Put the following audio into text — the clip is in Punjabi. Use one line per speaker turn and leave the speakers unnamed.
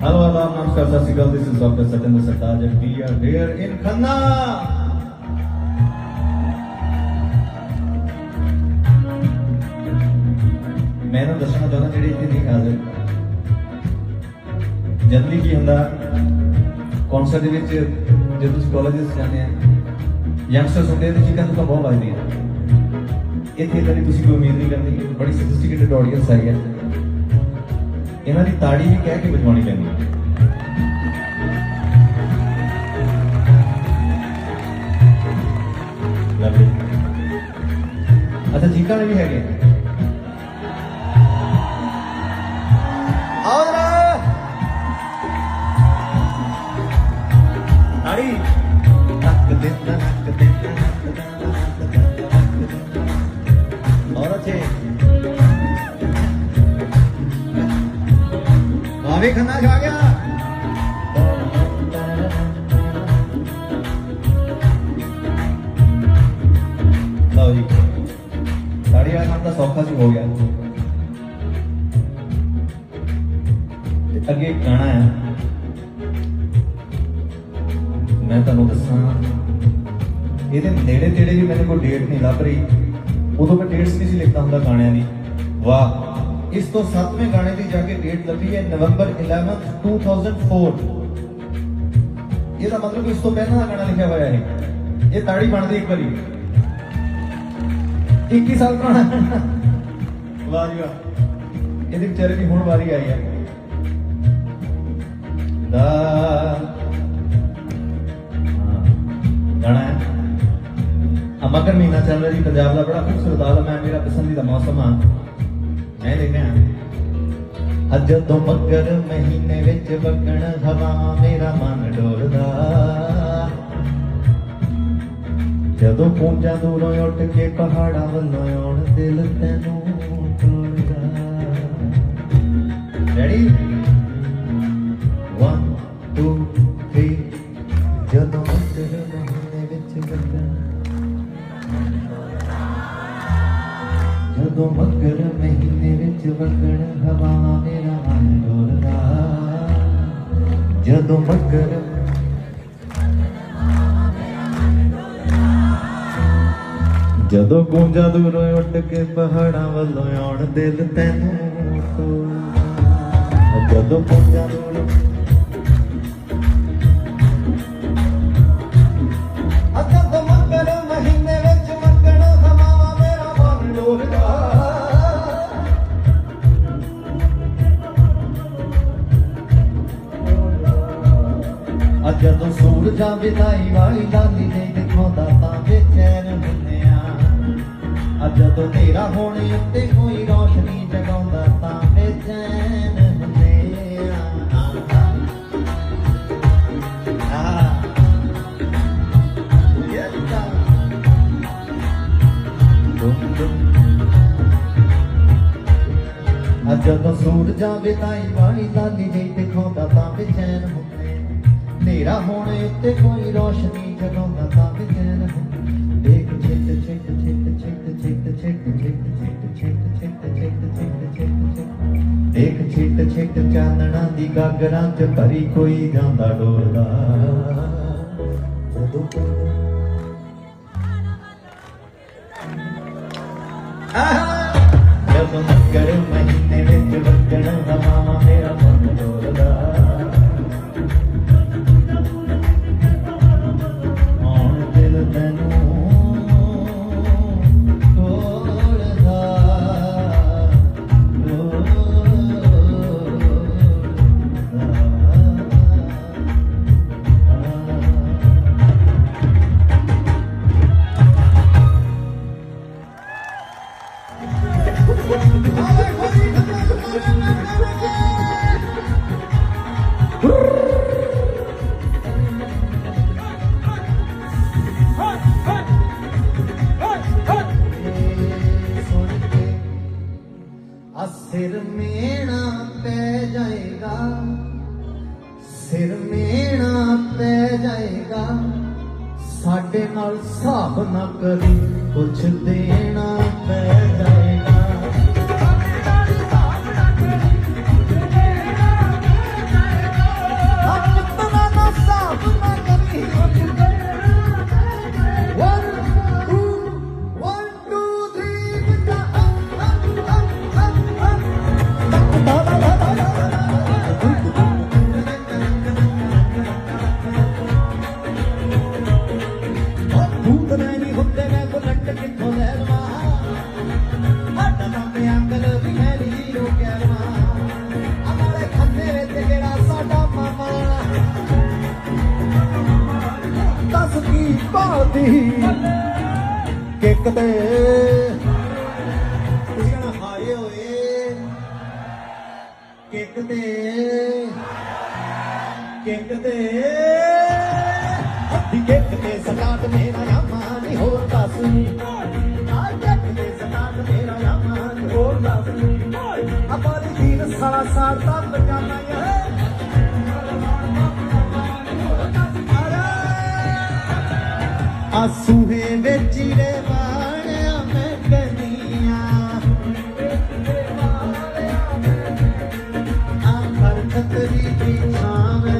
Hello, Adam. Namaskar, Sat Sri Akal. This is Dr. Satyendra Sartaj and we are here in Khanna. ਮੈਂ ਨਾ ਦੱਸਣਾ ਚਾਹੁੰਦਾ ਜਿਹੜੇ ਇੱਥੇ ਨਹੀਂ ਹਾਜ਼ਰ ਜਨਰਲੀ ਕੀ ਹੁੰਦਾ ਕੌਂਸਲ ਦੇ ਵਿੱਚ ਜਦੋਂ ਤੁਸੀਂ ਕਾਲਜਸ ਜਾਂਦੇ ਆ ਯੰਗਸਟਰਸ ਹੁੰਦੇ ਆ ਤੇ ਚੀਕਾਂ ਤਾਂ ਬਹੁਤ ਵੱਜਦੀਆਂ ਇੱਥੇ ਤਾਂ ਤੁਸੀਂ ਕੋਈ ਉਮੀਦ ਨਹੀਂ ਕਰਨੀ ਬੜੀ ਸੋਫਿਸਟੀਕੇਟਡ ਆਡੀਅנס ਆਈ ਹੈ ਇਹਨਾਂ ਦੀ ਤਾੜੀ ਵੀ ਕਹਿ ਕੇ ਵਜਾਉਣੀ ਪੈਂਦੀ ਹੈ। ਅੱਛਾ, ਚੀਕਾਂ ਵਾਲੇ ਵੀ ਹੈਗੇ ਆਓ ਤਾੜੀ। ਤੱਕ ਦੇ ਤੱਕ ਦੇ। ਆਵੇ ਖੰਨਾ ਛਾ ਗਿਆ ਲਓ ਜੀ। ਸਾੜੀ ਵਾਲਾ ਕੰਮ ਤਾਂ ਸੌਖਾ ਸੀ, ਹੋ ਗਿਆ। ਅੱਗੇ ਇੱਕ ਗਾਣਾ ਆ। ਮੈਂ ਤੁਹਾਨੂੰ ਦੱਸਾਂ, ਇਹਦੇ ਨੇੜੇ ਤੇੜੇ ਵੀ ਮੈਨੂੰ ਕੋਈ ਡੇਟ ਨਹੀਂ ਲੱਭ ਰਹੀ। ਉਦੋਂ ਮੈਂ ਡੇਟਸ ਨਹੀਂ ਸੀ ਲਿਖਦਾ ਹੁੰਦਾ ਗਾਣਿਆਂ ਦੀ। ਵਾਹ। ਇਸ ਤੋਂ 7ਵੇਂ ਗਾਣੇ ਦੀ ਜਾ ਕੇ ਡੇਟ ਲੱਭੀ ਹੈ ਨਵੰਬਰ 11 2004 ਇਹਦਾ ਮਤਲਬ ਇਸ ਤੋਂ ਪਹਿਲਾਂ ਦਾ ਗਾਣਾ ਲਿਖਿਆ ਹੋਇਆ ਹੈ। ਇਹ ਤਾੜੀ ਬਣਦੀ ਇੱਕ ਵਾਰੀ। 21 ਸਾਲ ਪੁਰਾਣਾ। ਵਾਹ ਜੀ ਵਾਹ ਇਹਦੇ ਵਿਚਾਰੇ ਦੀ ਹੁਣ ਵਾਰੀ ਆਈ ਹੈ। ਦਾ। ਗਾਣਾ ਹੈ। ਮਕਰ ਮਹੀਨਾ ਚੱਲ ਰਿਹਾ ਜੀ ਪੰਜਾਬ ਦਾ ਬੜਾ ਖੂਬਸੂਰਤ ਆਲਮ ਹੈ। ਮੇਰਾ ਪਸੰਦੀਦਾ ਮੌਸਮ ਆ ਮੈਂ ਲਿਖਿਆ ਅੱਜ ਤੋਂ ਮਕਰ ਮਹੀਨੇ ਵਿੱਚ ਵਗਣ, ਹਵਾ ਮੇਰਾ ਮਨ ਡੋਲਦਾ। ਜਦੋਂ ਪੂੰਜਾਂ ਦੂਰੋਂ ਉੱਠ ਕੇ ਪਹਾੜਾਂ ਵੱਲੋਂ ਆਉਣ, ਦਿਲ ਤੈਨੂੰ ਟੋਲਦਾ ਰੈਡੀ 1 2 3 ਜਦੋਂ ਮਕਰ ਮਹੀਨੇ ਵਿੱਚ ਵਗਣ। ਜਦੋਂ ਮਕਰ ਮਹੀਨੇ ਵਿੱਚ ਵਗਣ ਹਵਾ ਮੇਰਾ ਮਨ ਡੋਲਦਾ। ਜਦੋਂ ਮਗਰ ਜਦੋਂ ਗੂੰਜਾਂ ਦੂਰੋਂ ਉੱਠ ਕੇ ਪਹਾੜਾਂ ਵੱਲੋਂ ਆਉਣ ਦਿਲ ਤੈਨੂੰ ਟੋਲਦਾ ਜਦੋਂ ਗੂੰਜਾਂ ਦੂਰੋਂ ਸੂਰਜਾਂ ਵਿਦਾਈ ਵਾਲੀ ਦਾਦੀ ਨਹੀਂ ਦਿਖਾਉਂਦਾ ਤਾਂ ਬੇਚੈਨ ਹੁੰਨੇ ਅੱਜ ਜਦੋਂ ਤੇਰਾ ਹੋਣੇ ਉੱਤੇ ਕੋਈ ਰੋਸ਼ਨੀ ਜਗਾਉਂਦਾ ਤਾਂ ਬੇਚੈਨ ਹੁੰਨੇ ਆ ਆ ਯੱਤਾ ਜਦੋਂ ਸੂਰਜਾਂ ਵਿਦਾਈ ਵਾਲੀ ਦਾਦੀ ਨਹੀਂ ਦਿਖਾਉਂਦਾ ਤਾਂ ਬੇਚੈਨ ਹਨੇਰਾ ਹੋਣੇ ਉੱਤੇ ਕੋਈ ਰੋਸ਼ਨੀ ਜਗਾਉਂਦਾ ਤਾਂ ਬੇਚੈਨ ਹੁੰਨੇ ਦੇਖ ਛਿੱਟ ਛਿੱਟ ਛਿੱਟ ਛਿੱਟ ਛਿੱਟ ਛਿੱਟ ਛਿੱਟ ਛਿੱਟ ਛਿੱਟ ਛਿੱਟ ਛਿੱਟ ਛਿੱਟ ਛਿੱਟ ਦੇਖ ਛਿੱਟ ਛਿੱਟ ਚਾਨਣਾ ਦੀ ਗਾਗਰਾਂ 'ਚ ਭਰੀ ਕੋਈ ਜਾਂਦਾ ਡੋਲਦਾ ਜਦੋਂ ਆਹਾ ਜਦੋਂ ਮੱਕਰ ਮਹੀਨੇ ਵਿੱਚ ਪੈ ਜਾਏਗਾ। ਸਾਡੇ ਨਾਲ ਹਿਸਾਬ ਨਾ ਕਰੀ ਕੁਛ ਦੇਣਾ ਪੈ ਦੀ ਕਿੱਕ ਤੇ। ਤੁਸੀਂ ਕਹਿਣਾ ਹਾਏ। ਹੋਏ ਕਿੱਕ ਤੇ। ਕਿੱਕ ਤੇ। ਅੱਧੀ ਕਿੱਕ ਤੇ ਸਟਾਰਟ ਮੇਰਾ ਯਾਮਾ ਨਹੀਂ ਹੋਰ ਦੱਸ ਨੀ। ਆਸੂਹੇ ਵਿੱਚ ਰਵਾਣਿਆ ਮੈਂ ਕਨੀਆਂ ਆਖਰ ਖਤਰੀ ਦੀ ਛਾਵੇਂ